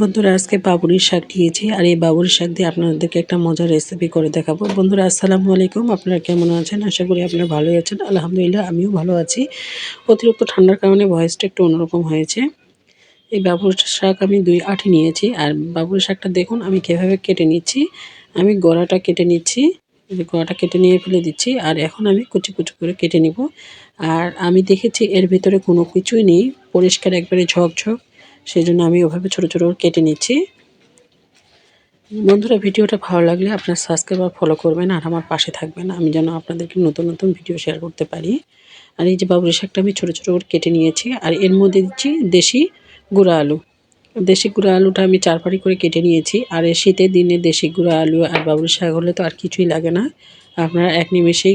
বন্ধুরা, আজকে বাবুরির শাক নিয়েছি আর এই বাবুরির শাক দিয়ে আপনাদেরকে একটা মজার রেসিপি করে দেখাবো। বন্ধুরা, আসসালামু আলাইকুম। আপনারা কেমন আছেন? আশা করি আপনারা ভালোই আছেন। আলহামদুলিল্লাহ, আমিও ভালো আছি। অতিরিক্ত ঠান্ডার কারণে ভয়েসটা একটু অন্যরকম হয়েছে। এই বাবুর শাক আমি দুই আঠি নিয়েছি আর বাবুর শাকটা দেখুন, আমি কীভাবে কেটে নিচ্ছি। আমি গড়াটা কেটে নিচ্ছি গড়াটা কেটে নিয়ে ফেলে দিচ্ছি আর এখন আমি কুচি কুচি করে কেটে নিব। আর আমি দেখেছি এর ভিতরে কোনো কিছুই নেই, পরিষ্কার, একবারে ঝকঝক। সেই জন্য আমি ওভাবে ছোটো ছোটো কেটে নিচ্ছি। বন্ধুরা, ভিডিওটা ভালো লাগলে আপনার সাবস্ক্রাইব আর ফলো করবেন আর আমার পাশে থাকবেন। আমি যেন আপনাদেরকে নতুন নতুন ভিডিও শেয়ার করতে পারি। আর এই যে বাবুরি শাকটা আমি ছোটো ছোটো করে কেটে নিয়েছি। আর এর মধ্যে দিচ্ছি দেশি গুঁড়া আলু। দেশি গুঁড়া আলুটা আমি চারপাড়ি করে কেটে নিয়েছি। আর এই শীতের দিনে দেশি গুঁড়া আলু আর বাবুরি শাক হলে তো আর কিছুই লাগে না। আপনারা এক নিমেষেই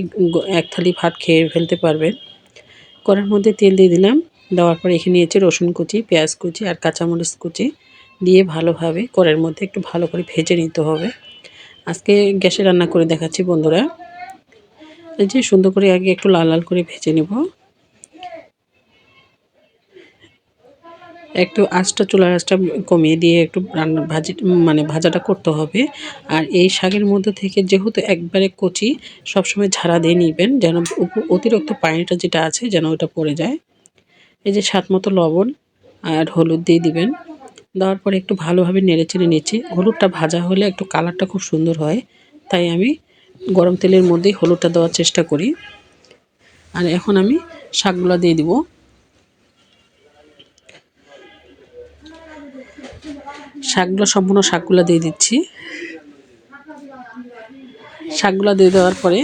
এক থালি ভাত খেয়ে ফেলতে পারবেন। করার মধ্যে তেল দিয়ে দিলাম। দেওয়ার পর এখানে নিয়েছি রসুন কুচি, পেঁয়াজ কুচি আর কাঁচামরিচ কুচি দিয়ে ভালোভাবে কড়ের মধ্যে একটু ভালো করে ভেজে নিতে হবে। আজকে গ্যাসে রান্না করে দেখাচ্ছি বন্ধুরা। এই যে সুন্দর করে আগে একটু লাল লাল করে ভেজে নেব। একটু আঁচটা, চুলার আঁচটা কমিয়ে দিয়ে একটু রান্না ভাজি মানে ভাজাটা করতে হবে। আর এই শাকের মধ্যে থেকে যেহেতু একবারে কচি, সবসময় ঝাড়া দিয়ে নিবেন যেন অতিরিক্ত পানিটা যেটা আছে যেন ওটা পড়ে যায়। এই যে স্বাদ মতো লবণ আর হলুদ দিয়ে দিবেন। দেওয়ার পরে একটু ভালোভাবে নেড়ে চেড়ে নিচ্ছি। হলুদটা ভাজা হলে একটু কালারটা খুব সুন্দর হয়, তাই আমি গরম তেলের মধ্যেই হলুদটা দেওয়ার চেষ্টা করি। আর এখন আমি শাকগুলো দিয়ে দিব। শাকগুলো, সম্পূর্ণ শাকগুলো দিয়ে দিচ্ছি। শাকগুলো দিয়ে দেওয়ার পরে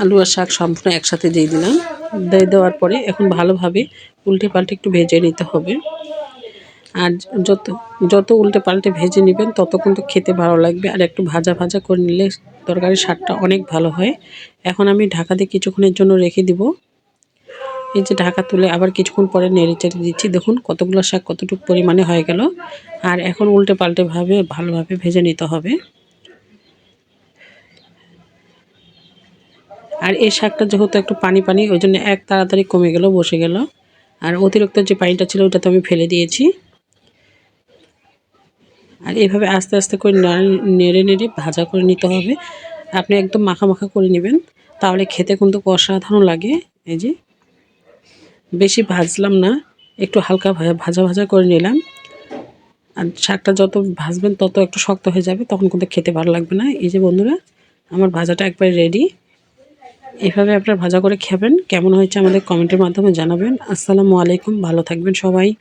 আলু আর শাক সম্পূর্ণ একসাথে দিয়ে দিলাম। দেওয়ার পরে এখন ভালোভাবে উল্টে পাল্টে একটু ভেজে নিতে হবে। আর যত যত উল্টে পাল্টে ভেজে নেবেন, তত কিন্তু খেতে ভালো লাগবে। আর একটু ভাজা ভাজা করে নিলে তরকারির স্বাদটা অনেক ভালো হয়। এখন আমি ঢাকা দিয়ে কিছুক্ষণের জন্য রেখে দিব। এই যে ঢাকা তুলে আবার কিছুক্ষণ পরে নেড়ে চেড়ে দিচ্ছি। দেখুন কতগুলো শাক কতটুকু পরিমাণে হয়ে গেল। আর এখন উল্টে পাল্টে ভাবে, ভালোভাবে ভেজে নিতে হবে। আর এই শাকটা যেহেতু একটু পানি পানি, ওই জন্য এক তাড়াতাড়ি কমে গেল, বসে গেল। আর অতিরিক্ত যে পানিটা ছিল ওটা তো আমি ফেলে দিয়েছি। আর এভাবে আস্তে আস্তে করে নেড়ে নেড়ে ভাজা করে নিতে হবে। আপনি একদম মাখা মাখা করে নেবেন। তাহলে খেতে কিন্তু অসাধারণ লাগে। এই যে, বেশি ভাজলাম না, একটু হালকা ভাজা ভাজা করে নিলাম। আর শাকটা যত ভাজবেন, তত একটু শক্ত হয়ে যাবে, তখন কিন্তু খেতে ভালো লাগবে না। এই যে বন্ধুরা, আমার ভাজাটা একবারে রেডি এভাবে আপনারা ভাজা করে খাবেন। কেমন হয়েছে আমাদের কমেন্টের মাধ্যমে জানাবেন। আসসালামু আলাইকুম, ভালো থাকবেন সবাই।